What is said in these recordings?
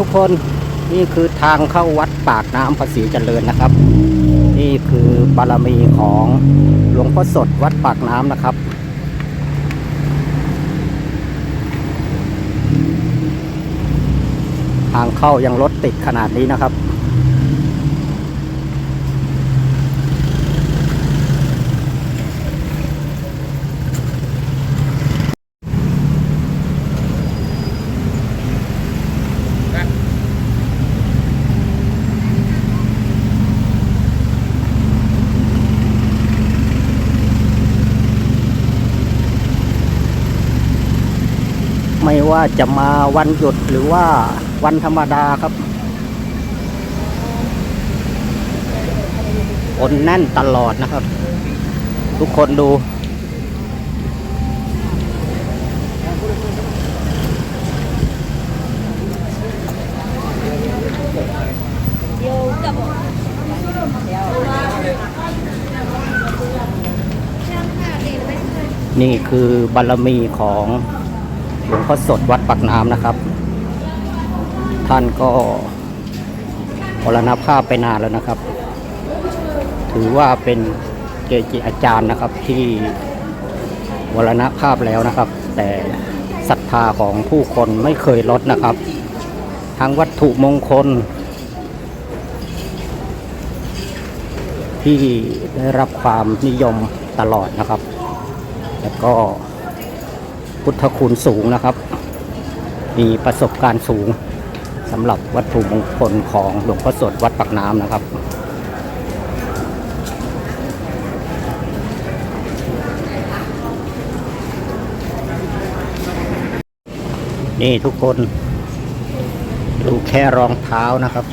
ทุกคนนี่คือทางเข้าวัดปากน้ำภาษีเจริญนะครับ นี่คือบารมีของหลวงพ่อสดวัดปากน้ำนะครับ ทางเข้ายังรถติดขนาดนี้นะครับ ไม่ ว่าจะมาวันหยุดหรือว่าวันธรรมดาครับคนแน่นตลอดนะครับ ทุกคนดูนี่คือบารมีของ หลวงพ่อสดวัดปักน้ำนะครับ ท่านก็มรณภาพไปนานแล้วนะครับ ถือว่าเป็นเกจิอาจารย์นะครับที่มรณภาพแล้วนะครับ แต่ศรัทธาของผู้คนไม่เคยลดนะครับ ทั้งวัตถุมงคล ที่ได้รับความนิยมตลอดนะครับ แล้วก็ พุทธคุณสูงนะครับ มีประสบการณ์สูงสำหรับวัตถุมงคลของหลวงพ่อสดวัดปักน้ำนะครับนี่ทุกคนดูแค่รองเท้านะครับ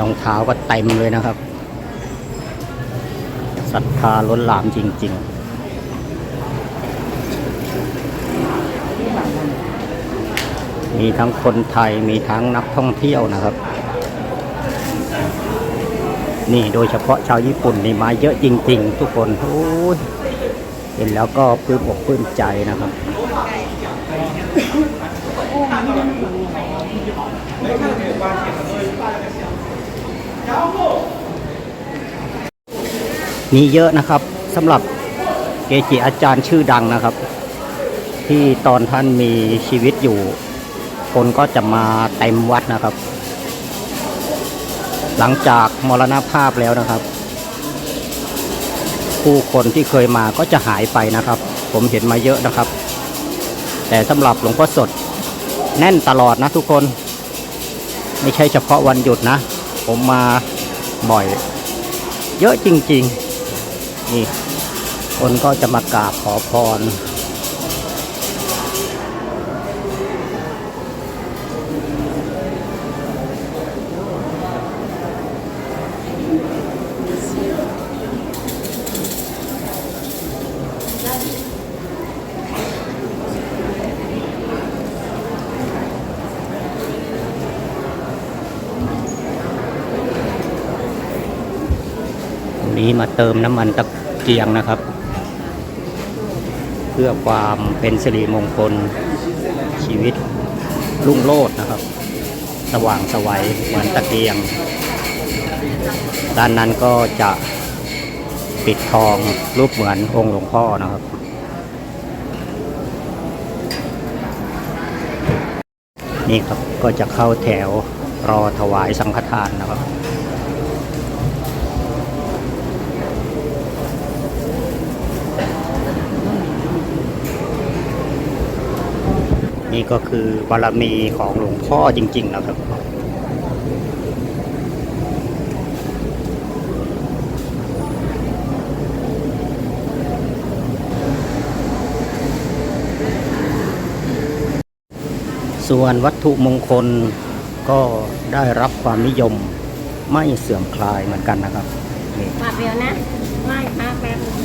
รองเท้าก็เต็มเลยนะครับศรัทธาล้นหลามจริง ๆมีทั้งคนไทยมีทั้งนักท่องเที่ยวนะครับ นี่โดยเฉพาะชาวญี่ปุ่นนี่มาเยอะจริง ๆ ทุกคนโอ้ยเห็นแล้วก็ปลื้มอกปลื้มใจนะครับ มีเยอะนะครับสำหรับเกจิอาจารย์ชื่อดังนะครับ ที่ตอนท่านมีชีวิตอยู่ คนก็จะมาเต็มวัดนะครับ หลังจากมรณภาพแล้วนะครับ ผู้คนที่เคยมาก็จะหายไปนะครับ ผมเห็นมาเยอะนะครับ แต่สำหรับหลวงพ่อสดแน่นตลอดนะทุกคน ไม่ใช่เฉพาะวันหยุดนะ ผมมาบ่อย เยอะจริง ๆ นี่ คนก็จะมากราบขอพร นี้มาเติมน้ำมันตะเกียงนะครับ เพื่อความเป็นสิริมงคลชีวิตรุ่งโรจน์นะครับ สว่างสวัยเหมือนตะเกียง ด้านนั้นก็จะปิดทองรูปเหมือนองค์หลวงพ่อนะครับนี่ครับก็จะเข้าแถวรอถวายสังฆทานนะครับ นี่ก็คือบารมีของหลวงพ่อจริง ๆ นะครับ ส่วนวัตถุมงคลก็ได้รับความนิยมไม่เสื่อมคลายเหมือนกันนะครับนี่มาเดียวนะ ไม่พักแป๊บนึง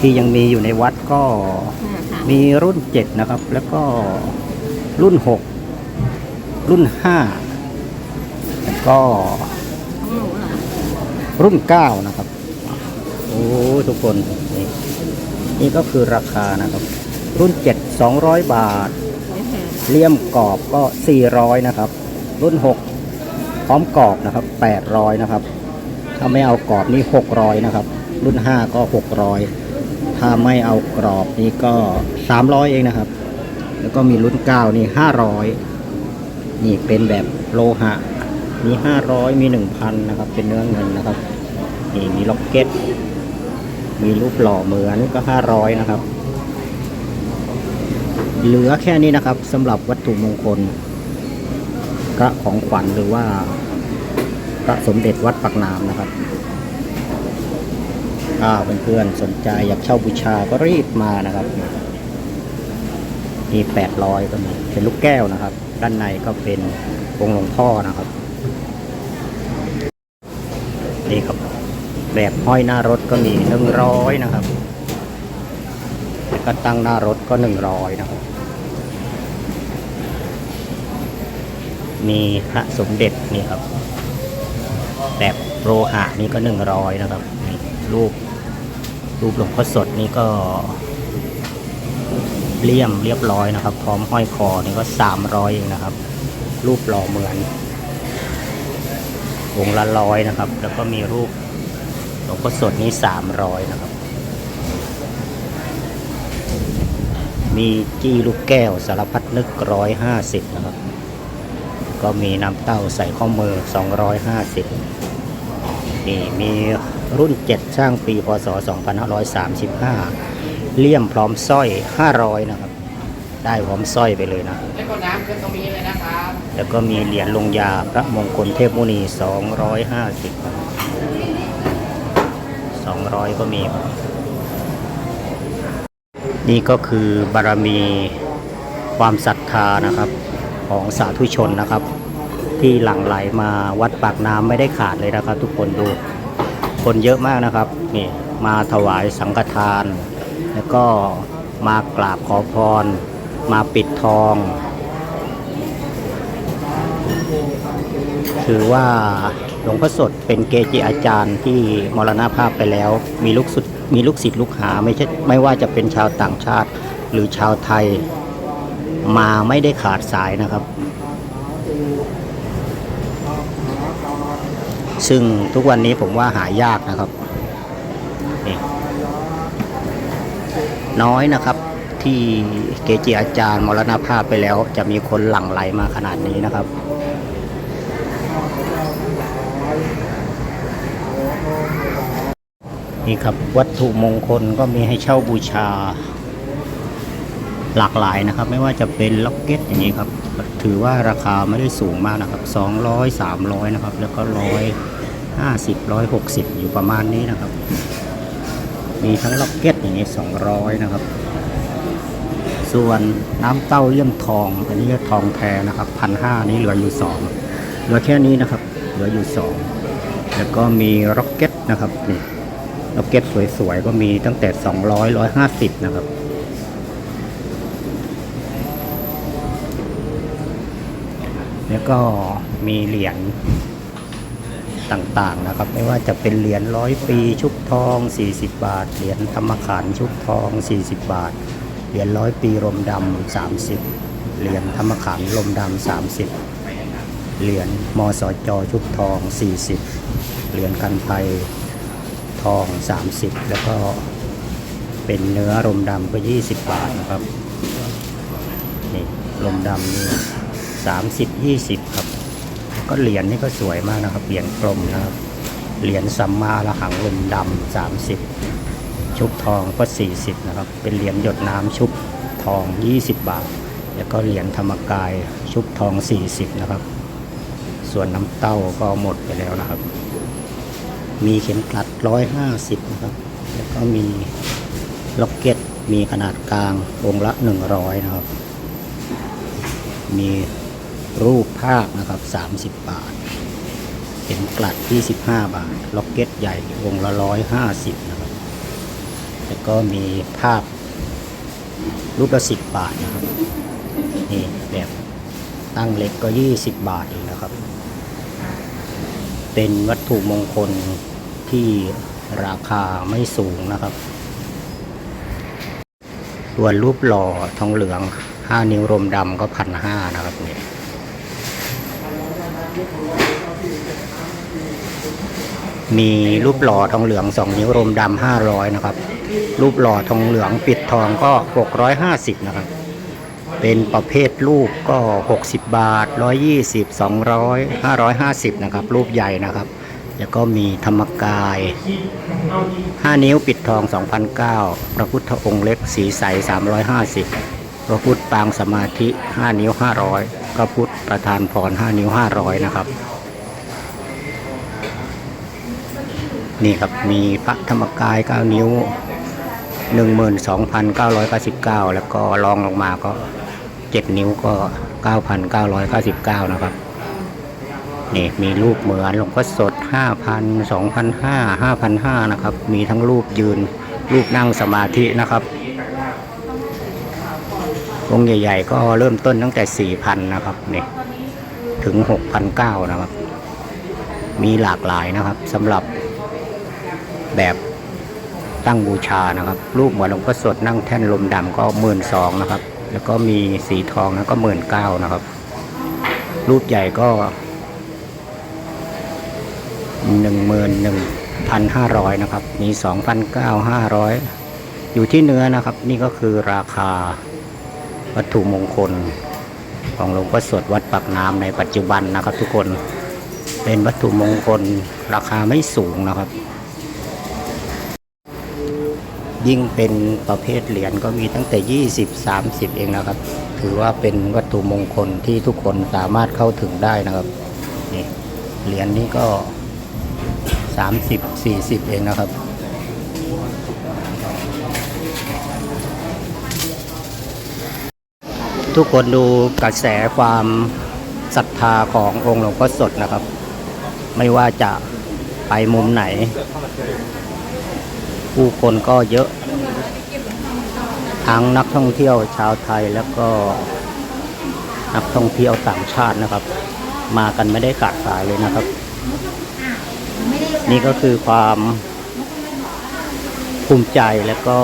ที่ยังมีอยู่ในวัดก็อ่าค่ะมีรุ่น 7 นะครับ แล้วก็รุ่น 6 รุ่น 5 แล้วก็ของหนูเหรอรุ่นเก้านะครับ โอ้ทุกคน นี่นี่ก็คือราคานะครับ รุ่นเจ็ดสองร้อยบาท เลี่ยมกรอบก็ 400 นะครับ รุ่น 6 พร้อมกรอบนะครับ 800 นะครับ ถ้าไม่เอากรอบนี่600 นะครับ รุ่น 5 ก็ 600 ถ้าไม่เอากรอบนี่ก็ 300 เองนะครับ แล้วก็มีรุ่น9นี่ 500 นี่เป็นแบบโลหะ มี 500 มี 1,000 นะครับ เป็นเนื้อเงินนะครับ นี่มีล็อกเก็ต มีรูปหล่อเหมือนก็ 500 นะครับ เหลือแค่นี้นะครับสำหรับวัตถุมงคลพระของขวัญหรือว่าพระสมเด็จวัดปักน้ำนะครับ ถ้าเพื่อนๆสนใจอยากเช่าบูชาก็รีบมานะครับมีแปดร้อยก็มีเป็นลูกแก้วนะครับ ด้านในก็เป็นองค์หลวงพ่อนะครับนี่ครับ แบบห้อยหน้ารถก็มีหนึ่งร้อยนะครับแล้วก็ตั้งหน้ารถก็หนึ่งร้อยนะครับ มีพระสมเด็จนี่ครับ แบบโลหะนี่ก็หนึ่งร้อยนะครับนี่รูป รูปหลวงพ่อสดนี่ก็เลี่ยมเรียบร้อยนะครับ พร้อมห้อยคอนี่ก็สามร้อยเองนะครับ รูปหล่อเหมือนองค์ละร้อยนะครับ แล้วก็มีรูปหลวงพ่อสดนี่สามร้อยนะครับ มีจี้ลูกแก้วสารพัดนึกร้อยห้าสิบนะครับ ก็มีน้ำเต้าใส่ข้อมือ250นี่มี รุ่น 7 ช่างปีพศ 2535 เลี่ยมพร้อมสร้อย 500 นะครับ ได้พร้อมสร้อยไปเลยนะ แล้วก็น้ำขึ้นตรงนี้เลยนะครับแล้วก็มีเหรียญลงยาพระมงคลเทพมุนี 250ครับ200 ก็มี นี่ก็คือบารมีความศรัทธานะครับของสาธุชนนะครับ ที่หลั่งไหลมาวัดปากน้ำไม่ได้ขาดเลยนะครับ ทุกคนดู คนเยอะมากนะครับนี่มาถวายสังฆทาน แล้วก็มากราบขอพร มาปิดทอง ถือว่าหลวงพ่อสดเป็นเกจิอาจารย์ที่มรณภาพไปแล้ว มีลูกศิษย์มีลูกศิษย์ลูกหาไม่ใช่ไม่ว่าจะเป็นชาวต่างชาติหรือชาวไทย มาไม่ได้ขาดสายนะครับ ซึ่งทุกวันนี้ผมว่าหายากนะครับ น้อยนะครับที่เกจิอาจารย์มรณภาพไปแล้ว จะมีคนหลั่งไหลมาขนาดนี้นะครับนี่ครับวัตถุมงคลก็มีให้เช่าบูชา หลากหลายนะครับ ไม่ว่าจะเป็นล็อกเก็ตอย่างนี้ครับ ถือว่าราคาไม่ได้สูงมากนะครับ 200 300 นะครับ แล้วก็ร้อยห้าสิบร้อยหกสิบอยู่ประมาณนี้นะครับ มีทั้งล็อกเก็ตอย่างนี้200นะครับ ส่วนน้ำเต้าเลี่ยมทอง อันนี้ทองแท้นะครับพันห้านี้เหลืออยู่สองเหลือแค่นี้นะครับ เหลืออยู่สองแล้วก็มีล็อกเก็ตนะครับนี่ล็อกเก็ตสวยๆก็มีตั้งแต่200 150นะครับ แล้วก็มีเหรียญต่างๆนะครับ ไม่ว่าจะเป็นเหรียญร้อยปีชุบทอง 40 บาท เหรียญธรรมขันชุบทอง 40 บาท เหรียญร้อยปีลมดำ30 เหรียญธรรมขันลมดำ30 เหรียญมสจชุบทอง 40 เหรียญกันภัยทอง 30 แล้วก็เป็นเนื้อลมดำก็ 20 บาทนะครับนี่ลมดำนี่ สามสิบยี่สิบครับ ก็เหรียญนี่ก็สวยมากนะครับ เหรียญกลมนะครับ เหรียญสัมมาละหังลมดำสามสิบชุบทองก็สี่สิบนะครับ เป็นเหรียญหยดน้ำชุบทองยี่สิบบาท แล้วก็เหรียญธรรมกายชุบทองสี่สิบนะครับ ส่วนน้ำเต้าก็หมดไปแล้วนะครับ มีเข็มกลัดร้อยห้าสิบนะครับ แล้วก็มีล็อกเก็ตมีขนาดกลางองค์ละหนึ่งร้อยนะครับ มี รูปภาพนะครับ 30 บาท เข็มกลัด 25 บาท ล็อกเก็ตใหญ่วงละ 150 นะครับ แล้วก็มีภาพรูปละ 10 บาทนะครับ นี่แบบตั้งเล็กก็ 20 บาทเองนะครับ เป็นวัตถุมงคลที่ราคาไม่สูงนะครับส่วนรูปหล่อทองเหลือง 5 นิ้วรมดำก็พันห้านะครับเนี่ย มีรูปหล่อทองเหลือง2นิ้วรมดำ500นะครับ รูปหล่อทองเหลืองปิดทองก็650นะครับ เป็นประเภทรูปก็60บาท120 200 550นะครับ รูปใหญ่นะครับ แล้วก็มีธรรมกาย5นิ้วปิดทอง2,009พระพุทธองค์เล็กสีใส350 พระพุทธปางสมาธิ 5 นิ้ว 500พระพุทธประธานพร 5 นิ้ว 500 นะครับ นี่ครับมีพระธรรมกาย 9 นิ้ว 12,999 แล้วก็รองลงมาก็ 7 นิ้วก็ 9,999 นะครับนี่มีรูปเหมือนหลวงพ่อสด 5,000 2,500 5,500 นะครับ มีทั้งรูปยืนรูปนั่งสมาธินะครับ องค์ใหญ่ ๆ ก็เริ่มต้นตั้งแต่4,000นนะครับนี่ถึง6,900นเก้านะครับ มีหลากหลายนะครับสำหรับแบบตั้งบูชานะครับ รูปเหมือนหลวงพ่อสดนั่งแท่นลมดำก็12,000นะครับ แล้วก็มีสีทองนะก็19,000นะครับ รูปใหญ่ก็หนึ่งหมื่นหนึ่งพันห้าร้อยนะครับ มีสองพันเก้าห้าร้อยอยู่ที่เนื้อนะครับ นี่ก็คือราคา วัตถุมงคล ของหลวงพ่อสวดวัดปากน้ำในปัจจุบันนะครับ ทุกคนเป็นวัตถุมงคลราคาไม่สูงนะครับ ยิ่งเป็นประเภทเหรียญก็มีตั้งแต่ 20 30 เองนะครับ ถือว่าเป็นวัตถุมงคลที่ทุกคนสามารถเข้าถึงได้นะครับนี่เหรียญนี้ก็สามสิบสี่สิบเองนะครับ ทุกคนดูกระแสความศรัทธาขององค์หลวงพ่อสดนะครับ ไม่ว่าจะไปมุมไหน ผู้คนก็เยอะ ทั้งนักท่องเที่ยวชาวไทยแล้วก็นักท่องเที่ยวต่างชาตินะครับ มากันไม่ได้ขาดสายเลยนะครับ นี่ก็คือความภูมิใจและก็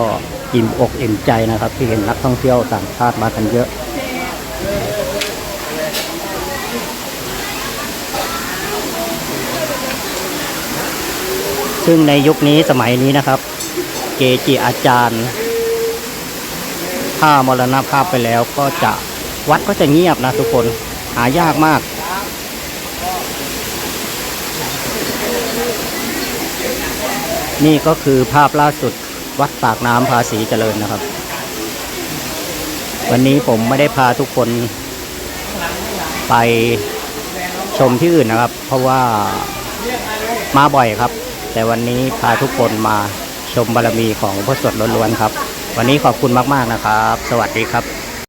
อิ่มอกอิ่มใจนะครับ ที่เห็นนักท่องเที่ยวต่างชาติมากันเยอะ ซึ่งในยุคนี้สมัยนี้นะครับ เกจิอาจารย์ ถ้ามรณภาพไปแล้วก็จะวัดก็จะเงียบนะทุกคนหายากมาก นี่ก็คือภาพล่าสุดวัดปากน้ำภาษีเจริญนะครับ วันนี้ผมไม่ได้พาทุกคนไปชมที่อื่นนะครับ เพราะว่ามาบ่อยครับ แต่วันนี้พาทุกคนมาชมบารมีของพระสดล้วนๆครับ วันนี้ขอบคุณมากๆนะครับ สวัสดีครับ